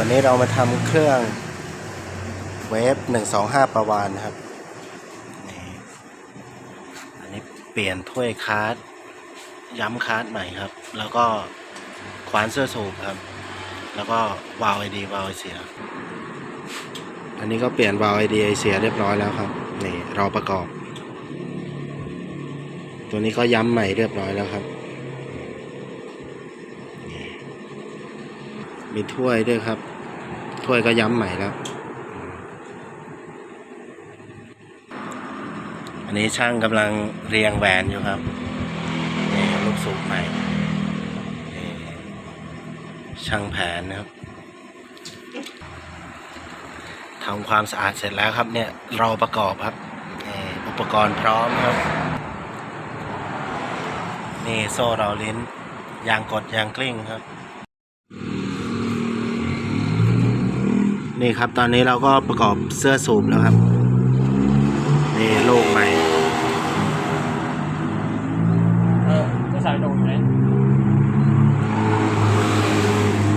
วันนี้เรามาทำเครื่องเวฟ125 ประวานครับนี่อันนี้เปลี่ยนถ้วยคาร์ดย้ำคาร์ดใหม่ครับ แล้วก็ขวานเสื้อสูบครับ แล้วก็วาล์วไอดีวาล์วไอเสีย อันนี้ก็เปลี่ยนวาล์วไอดีไอเสียเรียบร้อยแล้วครับ นี่เราประกอบ ตัวนี้ก็ย้ำใหม่เรียบร้อยแล้วครับ มีถ้วยด้วยครับ ถ้วยก็ย้ำใหม่แล้ว อันนี้ช่างกำลังเรียงแหวนอยู่ครับนี่ลูกสูบใหม่ช่างแผนนะครับทำความสะอาดเสร็จแล้วครับเนี่ยรอประกอบครับอุปกรณ์พร้อมครับ นี่โซ่เราลิ้นยางกดยางกลิ้งครับ นี่ครับตอนนี้เราก็ประกอบเสื้อสูบแล้วครับ นี่ลูกใหม่เออจะใส่ตรงไหน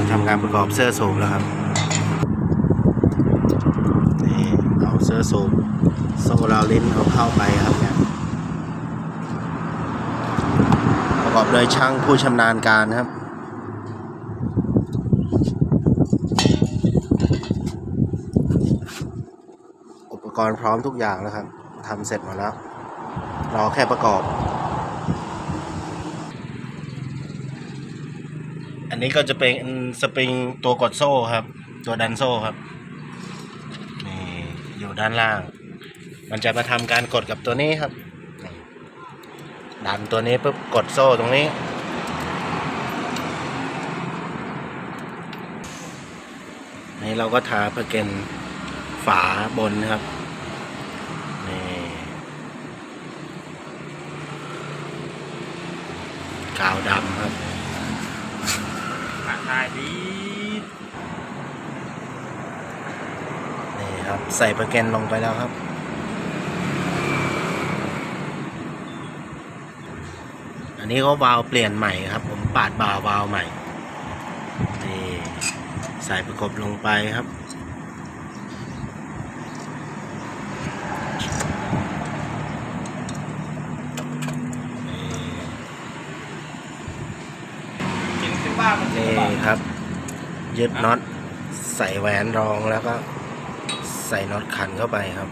ทำการประกอบเสื้อสูบแล้วครับ นี่เอาเสื้อสูบโซ่ราวลิ้นเอาเข้าไปครับเนี่ยประกอบโดยช่างผู้ชำนาญการครับ กรณ์พร้อมทุกอย่างแล้วครับทำเสร็จหมดแล้ว รอแค่ประกอบ อันนี้ก็จะเป็นสปริงตัวกดโซ่ครับ ตัวดันโซ่ครับนี่อยู่ด้านล่าง มันจะมาทำการกดกับตัวนี้ครับ ดันตัวนี้ปุ๊บกดโซ่ตรงนี้นี่เราก็ทาเพอร์เกนฝาบนนะครับ นี่กาวดำครับขาทายดีนี่ครับใส่ประเก็นลงไปแล้วครับอันนี้ก็วาล์วเปลี่ยนใหม่ครับ ผมปาดบ่าววาล์วใหม่นี่ใส่ประกบลงไปครับ นถือว่ามันนี่ครับ ยึดน็อตใส่แหวนรองแล้วก็ใส่น็อตขันเข้าไปครับ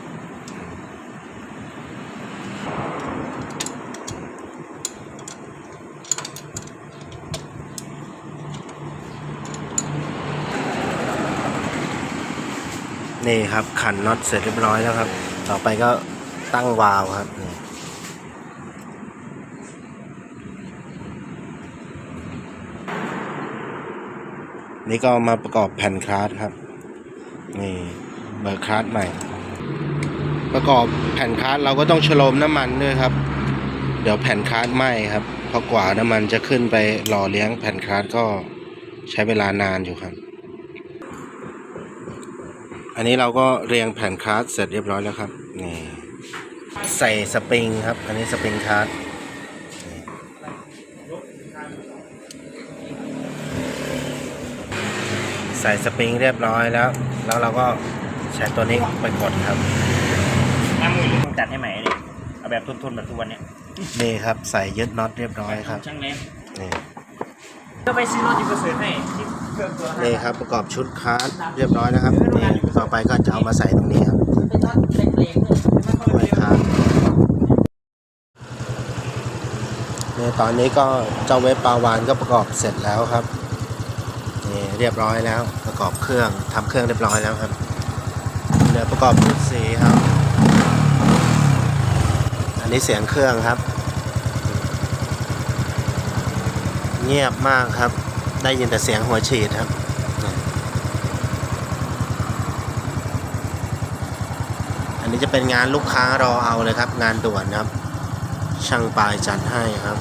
นี่ครับขันน็อตเสร็จเรียบร้อยแล้วครับ ต่อไปก็ตั้งวาล์วครับ นี่ก็มาประกอบแผ่นคลาสครับ นี่เบอร์คลาสใหม่ ประกอบแผ่นคลาสเราก็ต้องฉโลมน้ำมันด้วยครับ เดี๋ยวแผ่นคลาสไหม้ครับเพราะกว่าน้ำมันจะขึ้นไปหล่อเลี้ยงแผ่นคลาสก็ใช้เวลานานอยู่ครับ อันนี้เราก็เรียงแผ่นคลาสเสร็จเรียบร้อยแล้วครับนี่ใส่สปริงครับ อันนี้สปริงคลาส ใส่สปริงเรียบร้อยแล้ว แล้วเราก็ใช้ตัวนี้ไปกดครับน้ำมือมึงจัดให้ใหม่เลยเอาแบบทุนๆแบบทุกวันเนี้ยนี่ครับ ใส่ยึดน็อตเรียบร้อยครับช่างแน่นี่ก็ไปซื้อรถยูเปอร์เซ็นต์ให้ที่เครื่องตัวนี่ครับประกอบชุดคาร์ดเรียบร้อยนะครับนี่ต่อไปก็จะเอามาใส่ตรงนี้ครับเป็นรถเล็กๆเลยไม่ค่อยไว้คาร์ดนี่ตอนนี้ก็เจ้าเว็บปลาวานก็ประกอบเสร็จแล้วครับนี่ เรียบร้อยแล้ว ประกอบเครื่องทำเครื่องเรียบร้อยแล้วครับเดี๋ยวประกอบชุดสีครับ อันนี้เสียงเครื่องครับ เงียบมากครับ ได้ยินแต่เสียงหัวฉีดครับอันนี้จะเป็นงานลูกค้ารอเอาเลยครับ งานด่วนครับ ช่างปลายจัดให้ครับ